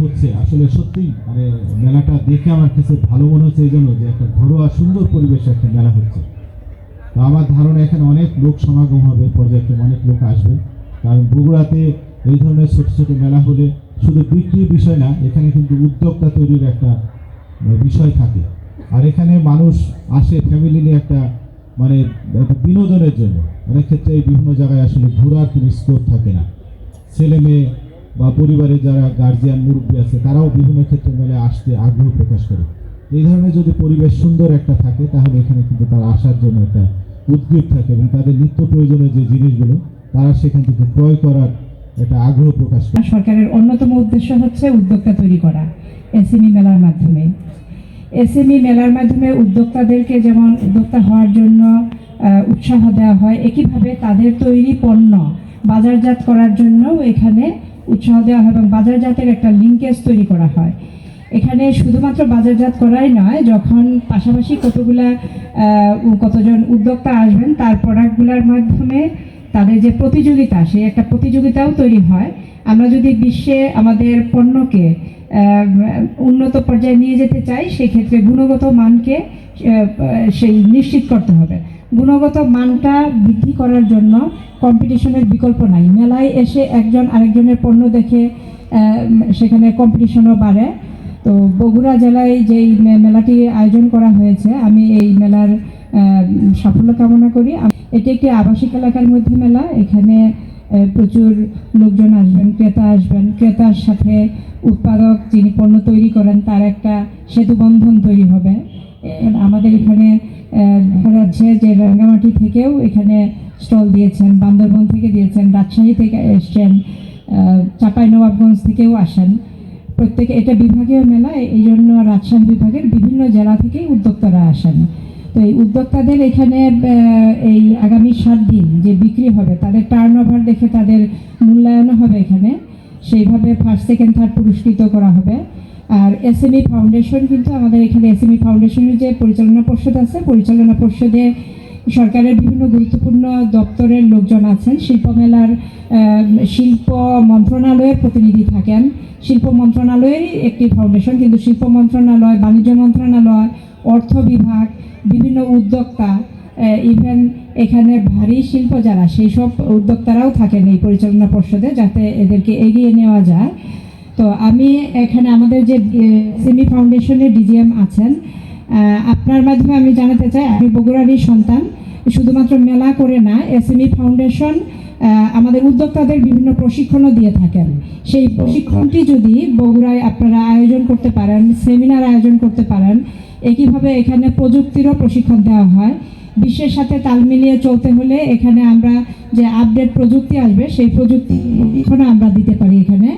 হচ্ছে আসলে মানে মেলাটা দেখে আমার ভালো মনে হচ্ছে এই জন্য যে একটা ঘরোয়া সুন্দর পরিবেশে একটা মেলা হচ্ছে। আমার ধারণা এখানে অনেক লোক সমাগম হবে, পর্যায়ক্রমে অনেক লোক আসবে। কারণ বগুড়াতে এই ধরনের ছোট ছোট মেলা হলে শুধু বিক্রির বিষয় না, এখানে কিন্তু উদ্যোক্তা তৈরির একটা বিষয় থাকে। আর এখানে মানুষ আসে ফ্যামিলি নিয়ে একটা মানে একটা বিনোদনের জন্য। অনেক ক্ষেত্রে এই বিভিন্ন জায়গায় আসলে ঘোরার কোনো স্কোপ থাকে না। ছেলে মেয়ে বা পরিবারের যারা গার্জিয়ান মুরব্বী আছে, তারাও বিভিন্ন ক্ষেত্রে মেলায় আসতে আগ্রহ প্রকাশ করে। এই ধরনের যদি পরিবেশ সুন্দর একটা থাকে, তাহলে এখানে কিন্তু তারা আসার জন্য একটা উদ্গ্রীব থাকে এবং তাদের নিত্য প্রয়োজনীয় যে জিনিসগুলো, তারা সেখান থেকে ক্রয় করার আগ্রহ প্রকাশ করে। সরকারের অন্যতম উদ্দেশ্য হচ্ছে উদ্যোক্তা তৈরি করা, এসএমই মেলার মাধ্যমে। এসএমই মেলার মাধ্যমে উদ্যোক্তাদেরকে যেমন উদ্যোক্তা হওয়ার জন্য উৎসাহ দেওয়া হয়, একইভাবে তাদের তৈরি পণ্য বাজারজাত করার জন্যও এখানে উৎসাহ দেওয়া হয় এবং বাজারজাতের একটা লিঙ্কেজ তৈরি করা হয়। এখানে শুধুমাত্র বাজারজাত করাই নয়, যখন পাশাপাশি কতগুলা কতজন উদ্যোক্তা আসবেন, তার প্রোডাক্টগুলোর মাধ্যমে তাদের যে প্রতিযোগিতা, সেই একটা প্রতিযোগিতাও তৈরি হয়। আমরা যদি বিশ্বে আমাদের পণ্যকে উন্নত পর্যায়ে নিয়ে যেতে চাই সেই ক্ষেত্রে গুণগত মানকে সেই নিশ্চিত করতে হবে। গুণগত মানটা বৃদ্ধি করার জন্য কম্পিটিশনের বিকল্প নাই। মেলায় এসে একজন আরেকজনের পণ্য দেখে সেখানে কম্পিটিশনও বাড়ে। তো বগুড়া জেলায় যেই মেলাটি আয়োজন করা হয়েছে, আমি এই মেলার সাফল্য কামনা করি। এটি একটি আবাসিক এলাকার মধ্যে মেলা। এখানে প্রচুর লোকজন আসবেন, ক্রেতা আসবেন। ক্রেতার সাথে উৎপাদক যিনি পণ্য তৈরি করেন, তার একটা সেতু বন্ধন তৈরি হবে। আমাদের এখানে দেখা যাচ্ছে যে রাঙ্গামাটি থেকেও এখানে স্টল দিয়েছেন, বান্দরবন থেকে দিয়েছেন, রাজশাহী থেকে এসছেন চাপাই নবাবগঞ্জ থেকেও আসেন। প্রত্যেকে, এটা বিভাগীয় মেলা এই জন্য রাজশাহী বিভাগের বিভিন্ন জেলা থেকেই উদ্যোক্তারা আসেন। তো এই উদ্যোক্তাদের এখানে এই আগামী সাত দিন যে বিক্রি হবে, তাদের টার্ন ওভার দেখে তাদের মূল্যায়নও হবে এখানে। সেইভাবে ফার্স্ট সেকেন্ড থার্ড পুরস্কৃত করা হবে। আর এসএমই ফাউন্ডেশন কিন্তু আমাদের এখানে এসএমই ফাউন্ডেশনের যে পরিচালনা পর্ষদ আছে, পরিচালনা পর্ষদে সরকারের বিভিন্ন গুরুত্বপূর্ণ দপ্তরের লোকজন আছেন। শিল্প মেলার শিল্প মন্ত্রণালয়ের প্রতিনিধি থাকেন। শিল্প মন্ত্রণালয়েরই একটি ফাউন্ডেশন কিন্তু শিল্প মন্ত্রণালয়, বাণিজ্য মন্ত্রণালয়, অর্থ বিভাগ, বিভিন্ন উদ্যোক্তা ইভেন এখানে ভারী শিল্প যারা সেই সব উদ্যোক্তারাও থাকেন এই পরিচালনা পর্ষদে যাতে এদেরকে এগিয়ে নেওয়া যায়। তো আমি এখানে আমাদের যে সেমি ফাউন্ডেশনের ডিজিএম আছেন আপনার মাধ্যমে আমি জানাতে চাই আমি বগুড়ারই সন্তান। শুধুমাত্র মেলা করে না এসএমই ফাউন্ডেশন আমাদের উদ্যোক্তাদের বিভিন্ন প্রশিক্ষণও দিয়ে থাকেন। সেই প্রশিক্ষণটি যদি বগুড়ায় আপনারা আয়োজন করতে পারেন সেমিনার আয়োজন করতে পারেন একইভাবে এখানে প্রযুক্তিরও প্রশিক্ষণ দেওয়া হয়। বিশ্বের সাথে তাল মিলিয়ে চলতে হলে এখানে আমরা যে আপডেট প্রযুক্তি আসবে সেই প্রযুক্তি আমরা দিতে পারি এখানে।